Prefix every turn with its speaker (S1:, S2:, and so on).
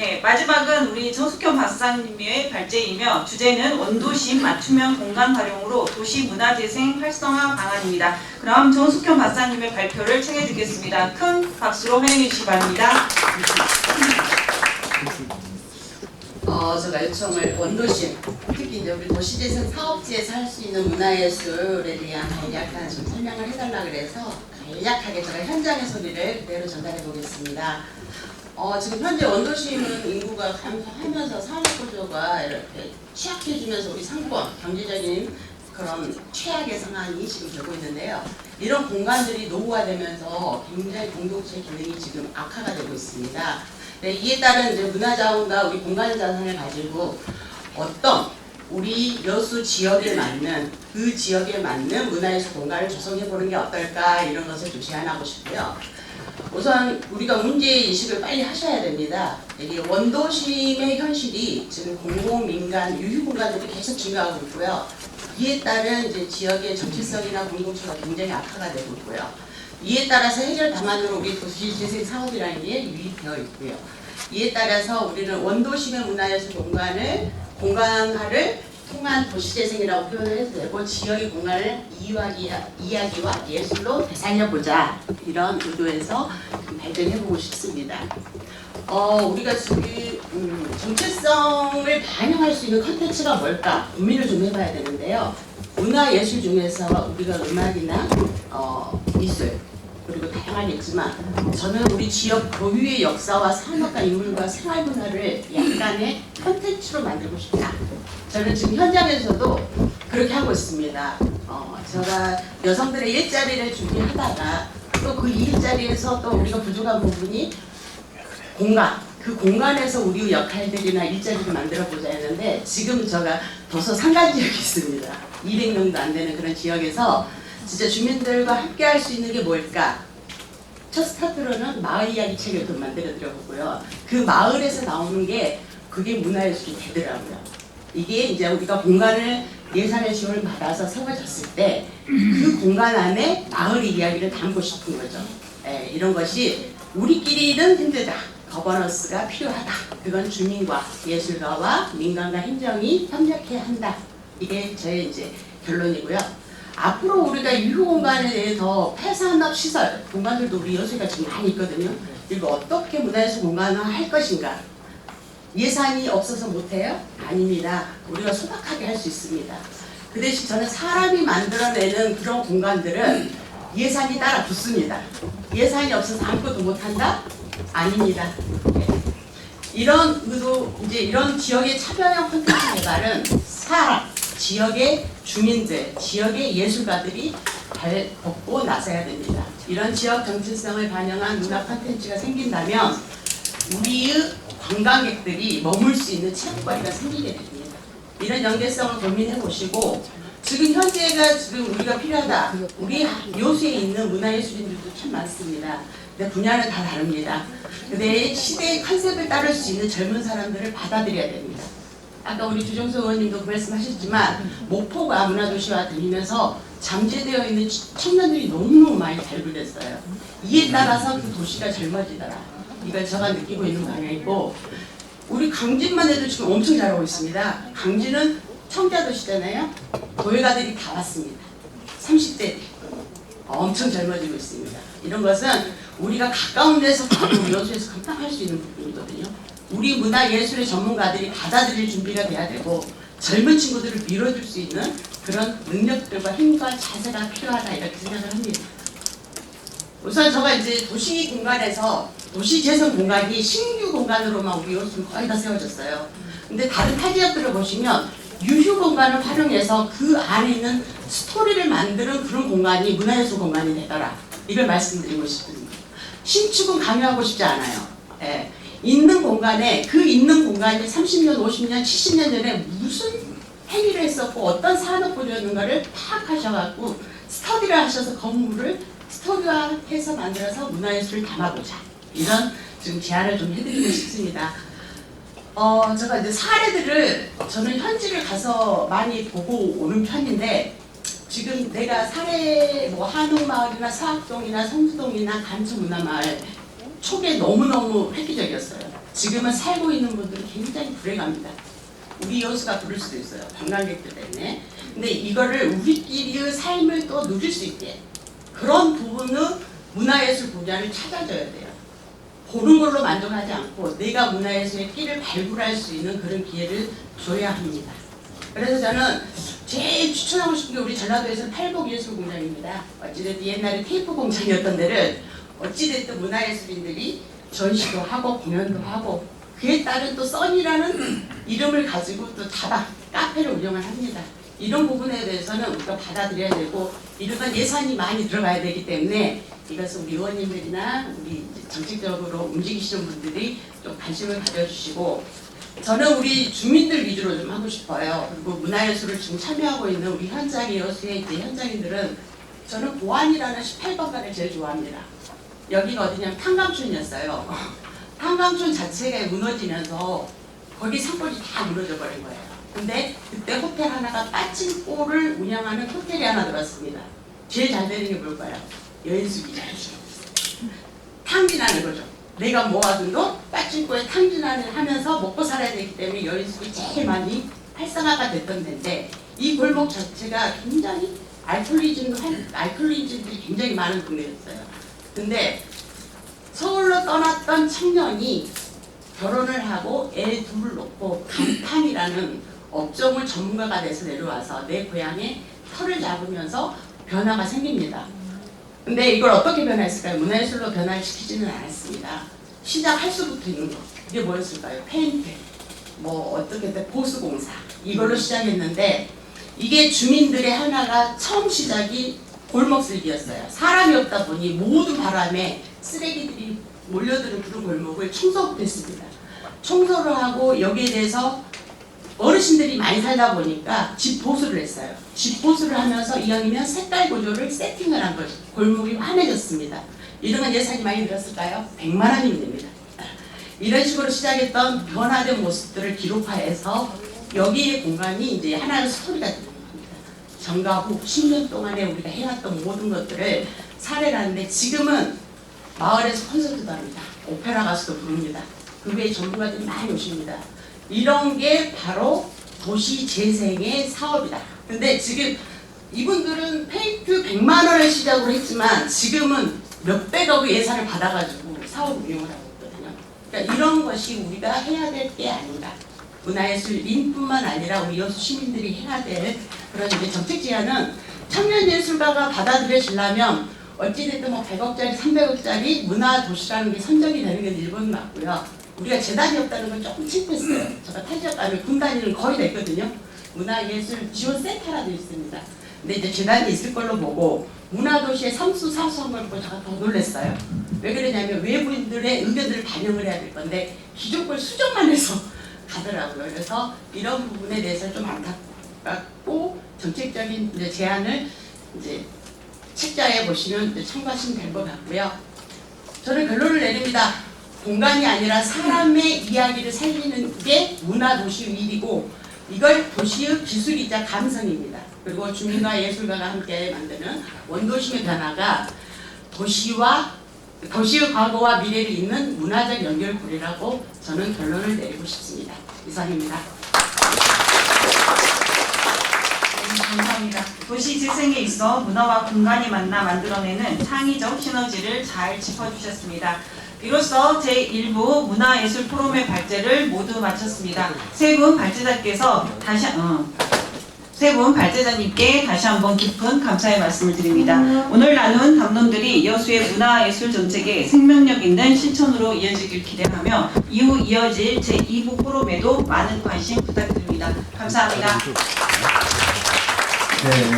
S1: 예, 마지막은 우리 정숙현 박사님의 발제이며 주제는 원도심 맞춤형 공간 활용으로 도시 문화 재생 활성화 방안입니다. 그럼 정숙현 박사님의 발표를 청해 듣겠습니다. 큰 박수로 환영해 주시기 바랍니다.
S2: 어, 제가 요청을 원도심, 특히 이제 우리 도시재생 사업지에서 할 수 있는 문화예술에 대한 간략한 좀 설명을 해달라 그래서 간략하게 제가 현장의 소리를 그대로 전달해 보겠습니다. 어, 지금 현재 원도심은 인구가 감소하면서 산업구조가 이렇게 취약해지면서 우리 상권, 경제적인 그런 최악의 상황이 지금 되고 있는데요. 이런 공간들이 노후화되면서 굉장히 공동체 기능이 지금 악화가 되고 있습니다. 네, 이에 따른 이제 문화자원과 우리 공간 자산을 가지고 어떤 우리 여수 지역에 맞는 그 지역에 맞는 문화예술 공간을 조성해 보는 게 어떨까 이런 것을 좀 제안하고 싶고요. 우선 우리가 문제 인식을 빨리 하셔야 됩니다. 이게 원도심의 현실이 지금 공공 민간 유휴 공간들이 계속 증가하고 있고요. 이에 따른 이제 지역의 정체성이나 공동체가 굉장히 악화가 되고 있고요. 이에 따라서 해결 방안으로 우리 도시재생 사업이라는 게 유입되어 있고요. 이에 따라서 우리는 원도심의 문화예술 공간을 공간화를 통한 도시재생이라고 표현을 해도 되고 지역의 공간을 이야기, 이야기와 예술로 되살려보자 이런 의도에서 발전해보고 싶습니다. 어, 우리가 지금 음, 정체성을 반영할 수 있는 컨텐츠가 뭘까 고민을 좀 해봐야 되는데요. 문화예술 중에서 우리가 음악이나 어, 미술 그리고 다양하겠지만 저는 우리 지역 고유의 역사와 산업과 인물과 생활 문화를 약간의 컨텐츠로 만들고 싶다. 저는 지금 현장에서도 그렇게 하고 있습니다. 어, 제가 여성들의 일자리를 준비하다가 또 그 일자리에서 또 우리가 부족한 부분이 공간, 그 공간에서 우리 역할들이나 일자리를 만들어 보자 했는데 지금 제가 도서 상가 지역이 있습니다. 200명도 안 되는 그런 지역에서 진짜 주민들과 함께 할 수 있는 게 뭘까? 첫 스타트로는 마을 이야기 책을 좀 만들어 드려보고요. 그 마을에서 나오는 게 그게 문화예술이 되더라고요. 이게 이제 우리가 공간을 예산의 지원을 받아서 세워졌을 때 그 공간 안에 마을의 이야기를 담고 싶은 거죠. 예, 이런 것이 우리끼리는 힘들다. 거버넌스가 필요하다. 그건 주민과 예술가와 민간과 행정이 협력해야 한다. 이게 저의 이제 결론이고요. 앞으로 우리가 유휴 공간에 대해서 폐산업 시설 공간들도 우리 여수가 지금 많이 있거든요. 이거 어떻게 문화예술 공간을 할 것인가? 예산이 없어서 못해요? 아닙니다. 우리가 소박하게 할 수 있습니다. 그 대신 저는 사람이 만들어내는 그런 공간들은 예산이 따라 붙습니다. 예산이 없어서 아무것도 못한다? 아닙니다. 네. 이런 의도 이제 이런 지역의 차별형 콘텐츠 개발은 사람, 지역의 주민들, 지역의 예술가들이 발 벗고 나서야 됩니다. 이런 지역 정체성을 반영한 문화 콘텐츠가 생긴다면 우리의 관광객들이 머물 수 있는 체험거리가 생기게 됩니다. 이런 연계성을 고민해 보시고 지금 현재가 지금 우리가 필요하다. 우리 요수에 있는 문화예술인들도 참 많습니다. 근데 분야는 다 다릅니다. 근데 시대의 컨셉을 따를 수 있는 젊은 사람들을 받아들여야 됩니다. 아까 우리 주정수 의원님도 그 말씀하셨지만 목포가 문화도시화 되면서 잠재되어 있는 청년들이 너무너무 많이 발굴됐어요. 이에 따라서 그 도시가 젊어지더라. 이걸 제가 느끼고 있는 방향이고 우리 강진만 해도 지금 엄청 잘하고 있습니다. 강진은 청자도시잖아요. 도예가들이 다 왔습니다. 30대 엄청 젊어지고 있습니다. 이런 것은 우리가 가까운 데서 바로 여수에서 금방 할수 있는 부분이거든요. 우리 문화 예술의 전문가들이 받아들일 준비가 돼야 되고 젊은 친구들을 밀어줄 수 있는 그런 능력들과 힘과 자세가 필요하다 이렇게 생각을 합니다. 우선 제가 이제 도시 공간에서 도시 재생 공간이 신규 공간으로만 우리 요즘 거의 다 세워졌어요. 근데 다른 타 지역들을 보시면 유휴 공간을 활용해서 그 안에 있는 스토리를 만드는 그런 공간이 문화예술 공간이 되더라. 이걸 말씀드리고 싶습니다. 신축은 강요하고 싶지 않아요. 예. 있는 공간에 그 있는 공간이 30년, 50년, 70년 전에 무슨 행위를 했었고 어떤 산업 구조였는가를 파악하셔갖고 스터디를 하셔서 건물을 스토리화해서 만들어서 문화예술을 담아보자. 이런 지금 제안을 좀 해드리고 싶습니다. 어, 제가 이제 사례들을 저는 현지를 가서 많이 보고 오는 편인데 지금 내가 사례 뭐 한옥마을이나 사학동이나 성수동이나 간수문화마을 초기에 너무너무 획기적이었어요. 지금은 살고 있는 분들은 굉장히 불행합니다. 우리 여수가 부를 수도 있어요. 관광객들 때문에. 근데 이거를 우리끼리의 삶을 또 누릴 수 있게 그런 부분은 문화예술 분야를 찾아줘야 돼요. 보는 걸로 만족하지 않고 내가 문화예술의 끼를 발굴할 수 있는 그런 기회를 줘야 합니다. 그래서 저는 제일 추천하고 싶은 게 우리 전라도에서 팔복예술공장입니다. 어찌됐든 옛날에 테이프 공장이었던 데를 어찌됐든 문화예술인들이 전시도 하고 공연도 하고 그에 따른 또 써니라는 이름을 가지고 또 다방 카페를 운영을 합니다. 이런 부분에 대해서는 우리가 받아들여야 되고 이러한 예산이 많이 들어가야 되기 때문에 이것은 우리 의원님들이나 우리 정책적으로 움직이시는 분들이 좀 관심을 가져주시고 저는 우리 주민들 위주로 좀 하고 싶어요. 그리고 문화예술을 지금 참여하고 있는 우리 현장의 여수의 이제 현장인들은 저는 보안이라는 18번가를 제일 좋아합니다. 여기가 어디냐면 탄광촌이었어요. 탄광촌 자체가 무너지면서 거기 상권이 다 무너져 버린 거예요. 근데 그때 호텔 하나가 빠진코를 운영하는 호텔이 하나 들었습니다. 제일 잘 되는 게 뭘까요? 여인숙이 잘 탕진하는 거죠. 내가 모아둔 돈 빠진코에 탕진을 하면서 먹고 살아야 되기 때문에 여인숙이 제일 많이 활성화가 됐던 데인데 이 골목 자체가 굉장히 알코올리즘 알코올리즘들이 굉장히 많은 동네였어요. 근데 서울로 떠났던 청년이 결혼을 하고 애 둘을 놓고 간판이라는 업종을 전문가가 돼서 내려와서 내 고향에 터를 잡으면서 변화가 생깁니다. 근데 이걸 어떻게 변화했을까요? 문화예술로 변화를 시키지는 않았습니다. 시작할 수부터 있는 거. 이게 뭐였을까요? 페인트, 뭐 어떻게 든 보수공사 이걸로 시작했는데 이게 주민들의 하나가 처음 시작이 골목 슬기였어요. 사람이 없다 보니 모든 바람에 쓰레기들이 몰려드는 그런 골목을 청소부터 했습니다. 청소를 하고 여기에 대해서 어르신들이 많이 살다 보니까 집 보수를 했어요. 집 보수를 하면서 이왕이면 색깔 구조를 세팅을 한 거죠. 골목이 환해졌습니다. 이런 예산이 많이 들었을까요? 100만 원이면 됩니다. 이런 식으로 시작했던 변화된 모습들을 기록화해서 여기의 공간이 이제 하나의 스토리가 겁니다. 정가 후 10년 동안에 우리가 해왔던 모든 것들을 사례를 하는데 지금은 마을에서 콘서트도 합니다. 오페라 가수도 부릅니다. 그 외에 전문가들이 많이 오십니다. 이런 게 바로 도시 재생의 사업이다. 근데 지금 이분들은 페인트 100만 원을 시작으로 했지만 지금은 몇백억의 예산을 받아가지고 사업 운영을 하고 있거든요. 그러니까 이런 것이 우리가 해야 될 게 아닌가. 문화예술인뿐만 아니라 우리 여수 시민들이 해야 될 그런 이제 정책 제안은 청년 예술가가 받아들여지려면 어찌됐든 뭐 100억짜리, 300억짜리 문화 도시라는 게 선정이 되는 건 일본 맞고요. 우리가 재단이 없다는 건 조금 칭했어요. 제가 타지역 가면 군 단위는 거의 됐거든요. 문화예술 지원센터라도 있습니다. 근데 이제 재단이 있을 걸로 보고 문화도시의 삼수 사수한 걸 보고 제가 더 놀랐어요. 왜 그러냐면 외부인들의 의견들을 반영을 해야 될 건데 기존 걸 수정만 해서 가더라고요. 그래서 이런 부분에 대해서 좀 안타깝고 정책적인 이제 제안을 이제 책자에 보시면 참고하시면 될 것 같고요. 저는 결론을 내립니다. 공간이 아니라 사람의 이야기를 살리는 게 문화 도시 일이고 이걸 도시의 기술이자 감성입니다. 그리고 주민과 예술가가 함께 만드는 원도심의 변화가 도시와 도시의 과거와 미래를 잇는 문화적 연결고리라고 저는 결론을 내리고 싶습니다. 이상입니다.
S1: 네, 감사합니다. 도시 재생에 있어 문화와 공간이 만나 만들어내는 창의적 시너지를 잘 짚어주셨습니다. 이로써 제1부 문화예술 포럼의 발제를 모두 마쳤습니다. 세 분 발제자께서 다시 어, 세 분 발제자님께 다시 한번 깊은 감사의 말씀을 드립니다. 오늘 나눈 담론들이 여수의 문화예술 정책의 생명력 있는 실천으로 이어지길 기대하며 이후 이어질 제2부 포럼에도 많은 관심 부탁드립니다. 감사합니다.
S3: 네.